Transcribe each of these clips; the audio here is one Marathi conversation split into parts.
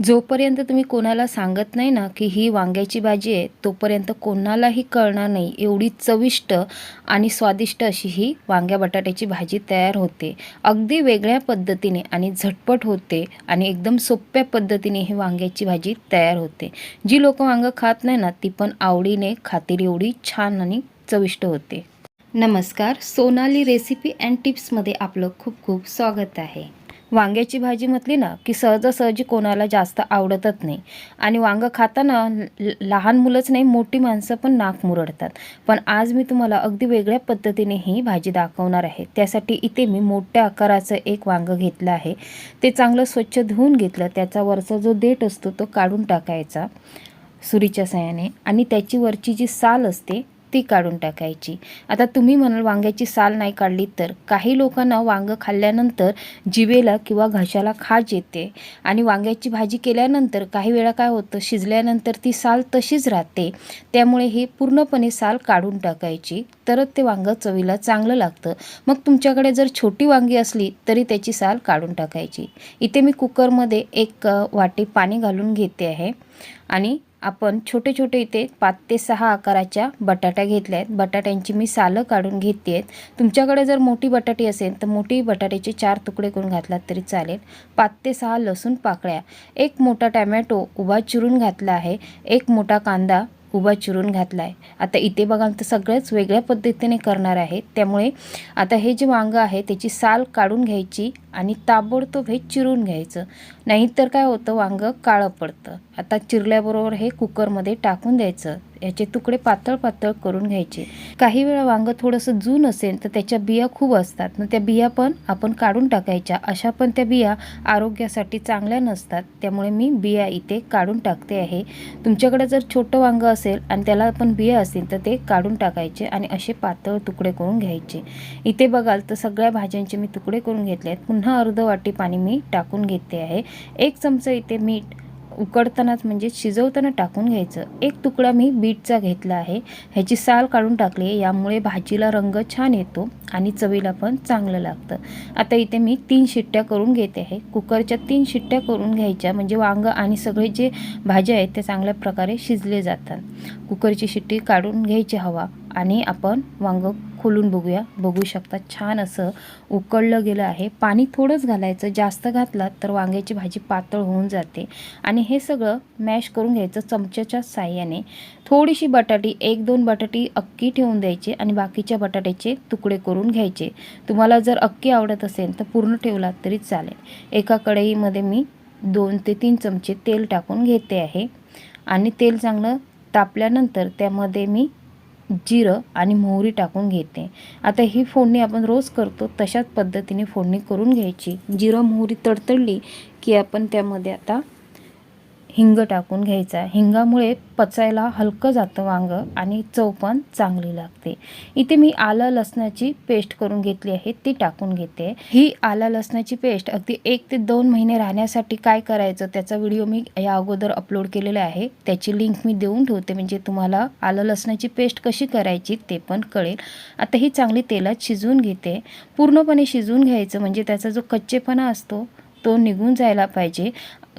जोपर्यंत तुम्ही कोणाला सांगत नाही ना की ही वांग्याची भाजी आहे तोपर्यंत कोणालाही कळणार नाही. एवढी चविष्ट आणि स्वादिष्ट अशी ही वांग्या बटाट्याची भाजी तयार होते. अगदी वेगळ्या पद्धतीने आणि झटपट होते आणि एकदम सोप्या पद्धतीने ही वांग्याची भाजी तयार होते. जी लोक वांगं खात नाही ना ती पण आवडीने खातील एवढी छान आणि चविष्ट होते. नमस्कार. सोनाली रेसिपी अँड टिप्समध्ये आपलं खूप खूप स्वागत आहे. वांग्याची भाजी म्हटली ना की सहजासहजी कोणाला जास्त आवडतच नाही. आणि वांगं खाताना ल- लहान मुलंच नाही मोठी माणसं पण नाक मुरडतात. पण आज मी तुम्हाला अगदी वेगळ्या पद्धतीने ही भाजी दाखवणार आहे. त्यासाठी इथे मी मोठ्या आकाराचं एक वांगं घेतलं आहे. ते चांगलं स्वच्छ धुवून घेतलं. त्याचा वरचा जो देठ असतो तो काढून टाकायचा सुरीच्या सहाय्याने आणि त्याची वरची जी साल असते ती काढून टाकायची. आता तुम्ही म्हणाल वांग्याची साल नाही काढली तर. काही लोकांना वांगं खाल्ल्यानंतर जिवेला किंवा घशाला खाज येते. आणि वांग्याची भाजी केल्यानंतर काही वेळा काय होतं शिजल्यानंतर ती साल तशीच राहते. त्यामुळे हे पूर्णपणे साल काढून टाकायची. तरच ते वांगं चवीला चांगलं लागतं. मग तुमच्याकडे जर छोटी वांगी असली तरी त्याची साल काढून टाकायची. इथे मी कुकरमध्ये एक वाटी पाणी घालून घेते आहे. आणि आपण छोटे छोटे इथे पाच ते सहा आकाराच्या बटाट्या घेतल्या आहेत. बटाट्यांची मी सालं काढून घेते आहेत. तुमच्याकडे जर मोठी बटाटी असेल तर मोठी बटाट्याचे चार तुकडे करून घातलात तरी चालेल. पाच ते सहा लसूण पाकळ्या. एक मोठा टॅमॅटो उभा चिरून घातला आहे. एक मोठा कांदा उभा चिरून घातला आहे. आता इथे बघाल तर सगळंच वेगळ्या पद्धतीने करणार आहे. त्यामुळे आता हे जे वांगं आहे त्याची साल काढून घ्यायची आणि ताबडतोब हे चिरून घ्यायचं. नाहीतर काय होतं वांगं काळं पडतं. आता चिरल्याबरोबर हे कुकरमध्ये टाकून द्यायचं. याचे तुकडे पातळ पातळ करून घ्यायचे. काही वेळा वांगं थोडंसं जून असेल तर त्याच्या बिया खूप असतात. मग त्या बिया पण आपण काढून टाकायच्या. अशा पण त्या बिया आरोग्यासाठी चांगल्या नसतात. त्यामुळे मी बिया इथे काढून टाकते आहे. तुमच्याकडे जर छोटं वांगं असेल आणि त्याला पण बिया असतील तर ते काढून टाकायचे आणि असे पातळ तुकडे करून घ्यायचे. इथे बघाल तर सगळ्या भाज्यांचे मी तुकडे करून घेतले आहेत पुन्हा अर्ध वाटी पाणी मी टाकून घेते आहे. एक चमचा इथे मीठ उकडतानाच म्हणजे शिजवताना टाकून घ्यायचं. एक तुकडा मी बीटचा घेतला आहे. ह्याची साल काढून टाकली आहे. यामुळे भाजीला रंग छान येतो आणि चवीला पण चांगलं लागतं. आता इथे मी तीन शिट्ट्या करून घेते आहे. कुकरच्या तीन शिट्ट्या करून घ्यायच्या. म्हणजे वांगं आणि सगळे जे भाज्या आहेत ते चांगल्या प्रकारे शिजले जातात. कुकरची शिट्टी काढून घ्यायची हवा. आणि आपण वांगं खोलून बघूया. बघू शकता छान असं उकळलं गेलं आहे. पाणी थोडंच घालायचं. जास्त घातलात तर वांग्याची भाजी पातळ होऊन जाते. आणि हे सगळं मॅश करून घ्यायचं चमच्याच्या साह्याने. थोडीशी बटाटी एक दोन बटाटी अक्की ठेवून द्यायची आणि बाकीच्या बटाट्याचे तुकडे करून घ्यायचे. तुम्हाला जर अक्की आवडत असेल तर पूर्ण ठेवलात तरी चालेल. एका कढईमध्ये मी दोन ते तीन चमचे तेल टाकून घेते आहे. आणि तेल चांगलं तापल्यानंतर त्यामध्ये मी जिरं आणि मोहरी टाकून घेते. आता ही फोडणी आपण रोज करतो तशाच पद्धतीने फोडणी करून घ्यायची. जिरं मोहरी तडतडली की आपण त्यामध्ये आता हिंग टाकून घ्यायचा. हिंगामुळे पचायला हलकं जातं वांगं आणि चव पण चांगली लागते. इथे मी आलं लसणाची पेस्ट करून घेतली आहे ती टाकून घेते. ही आलं लसणाची पेस्ट अगदी एक ते दोन महिने राहण्यासाठी काय करायचं त्याचा व्हिडिओ मी या अगोदर अपलोड केलेला आहे. त्याची लिंक मी देऊन ठेवते म्हणजे तुम्हाला आलं लसणाची पेस्ट कशी करायची ते पण कळेल. आता ही चांगली तेलात शिजवून घेते. पूर्णपणे शिजवून घ्यायचं म्हणजे त्याचा जो कच्चेपणा असतो तो निघून जायला पाहिजे.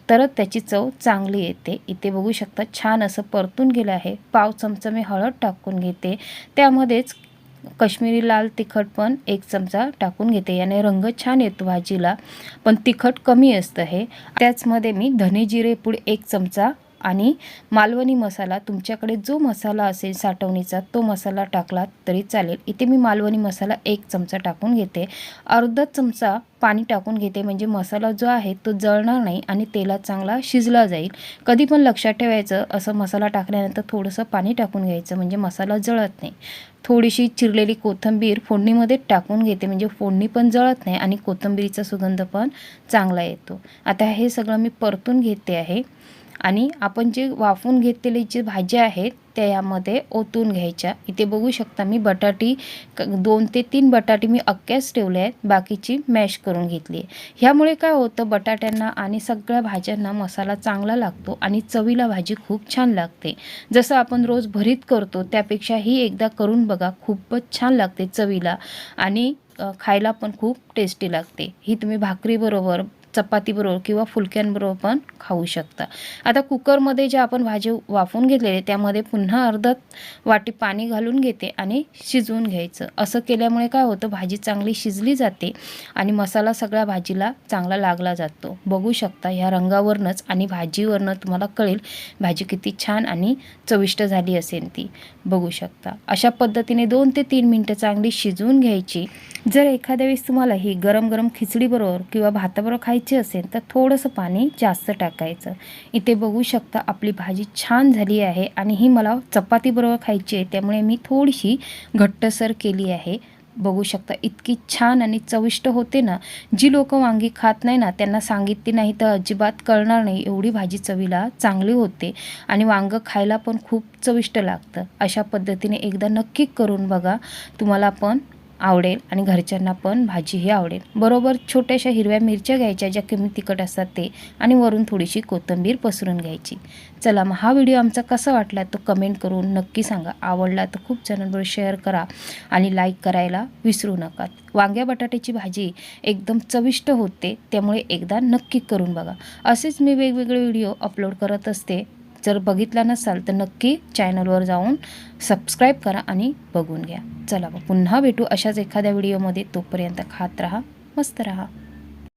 तरच त्याची चव चांगली येते. इथे बघू शकता छान असं परतून गेलं आहे. पाव चमचा मी हळद टाकून घेते. त्यामध्येच कश्मीरी लाल तिखट पण एक चमचा टाकून घेते. याने रंग छान येतो भाजीला. पण तिखट कमी असतं हे. त्याचमध्ये मी धने जिरे पूड एक चमचा आणि मालवणी मसाला तुमच्याकडे जो मसाला असेल साठवणीचा तो मसाला टाकला तरी चालेल. इथे मी मालवणी मसाला एक चमचा टाकून घेते. अर्धा चमचा पाणी टाकून घेते. म्हणजे मसाला जो आहे तो जळणार नाही आणि तेलात चांगला शिजला जाईल. कधी पण लक्षात ठेवायचं असं मसाला टाकल्यानंतर थोडंसं पाणी टाकून घ्यायचं. म्हणजे मसाला जळत नाही. थोडीशी चिरलेली कोथिंबीर फोडणीमध्ये टाकून घेते. म्हणजे फोडणी पण जळत नाही आणि कोथिंबीरीचा सुगंध पण चांगला येतो. आता हे सगळं मी परतून घेते आहे. आणि आपण जे वाफून घेतलेली जी भाज्या आहेत त्या यामध्ये ओतून घ्यायच्या. इथे बघू शकता मी बटाटी क- दोन ते तीन बटाटी मी अक्क्याच ठेवल्या आहेत. बाकीची मॅश करून घेतली आहे. ह्यामुळे काय होतं बटाट्यांना आणि सगळ्या भाज्यांना मसाला चांगला लागतो आणि चवीला भाजी खूप छान लागते. जसं आपण रोज भरीत करतो त्यापेक्षा ही एकदा करून बघा खूपच छान लागते चवीला आणि खायला पण खूप टेस्टी लागते. ही तुम्ही भाकरीबरोबर चपातीबरोबर किंवा फुलक्यांबरोबर पण खाऊ शकता. आता कुकरमध्ये जे आपण भाजी वाफून घेतलेले त्यामध्ये पुन्हा अर्धा वाटी पाणी घालून घेते आणि शिजवून घ्यायचं. असं केल्यामुळे काय होतं भाजी चांगली शिजली जाते आणि मसाला सगळ्या भाजीला चांगला लागला जातो. बघू शकता ह्या रंगावरनंच आणि भाजीवरनं तुम्हाला कळेल भाजी किती छान आणि चविष्ट झाली असेल ती. बघू शकता. अशा पद्धतीने दोन ते तीन मिनटं चांगली शिजवून घ्यायची. जर एखाद्या वेळेस तुम्हाला ही गरम गरम खिचडीबरोबर किंवा भाताबरोबर खायची असेल तर थोडंसं पाणी जास्त टाकायचं. इथे बघू शकता आपली भाजी छान झाली आहे आणि ही मला चपातीबरोबर खायची आहे त्यामुळे मी थोडीशी घट्टसर केली आहे. बघू शकता इतकी छान आणि चविष्ट होते ना. जी लोक वांगी खात नाही ना त्यांना सांगितली नाही तर अजिबात कळणार नाही एवढी भाजी चवीला चांगली होते आणि वांगं खायला पण खूप चविष्ट लागतं. अशा पद्धतीने एकदा नक्की करून बघा. तुम्हाला पण आवडेल आणि घरच्यांना पण भाजीही आवडेल. बरोबर छोट्याशा हिरव्या मिरच्या घ्यायच्या ज्या कमी तिखट असतात ते आणि वरून थोडीशी कोथिंबीर पसरून घ्यायची. चला मग हा व्हिडिओ आमचा कसा वाटला तो कमेंट करून नक्की सांगा. आवडला तर खूप जणांबरोबर शेअर करा आणि लाईक करायला विसरू नका. वांग्या बटाट्याची भाजी एकदम चविष्ट होते त्यामुळे एकदा नक्की करून बघा. असेच मी वेगवेगळे व्हिडिओ अपलोड करत असते. जर बघितला नसाल तर नक्की चॅनलवर जाऊन सबस्क्राईब करा आणि बघून घ्या. चला मग पुन्हा भेटू अशाच एखाद्या व्हिडिओमध्ये तोपर्यंत खात राहा मस्त राहा.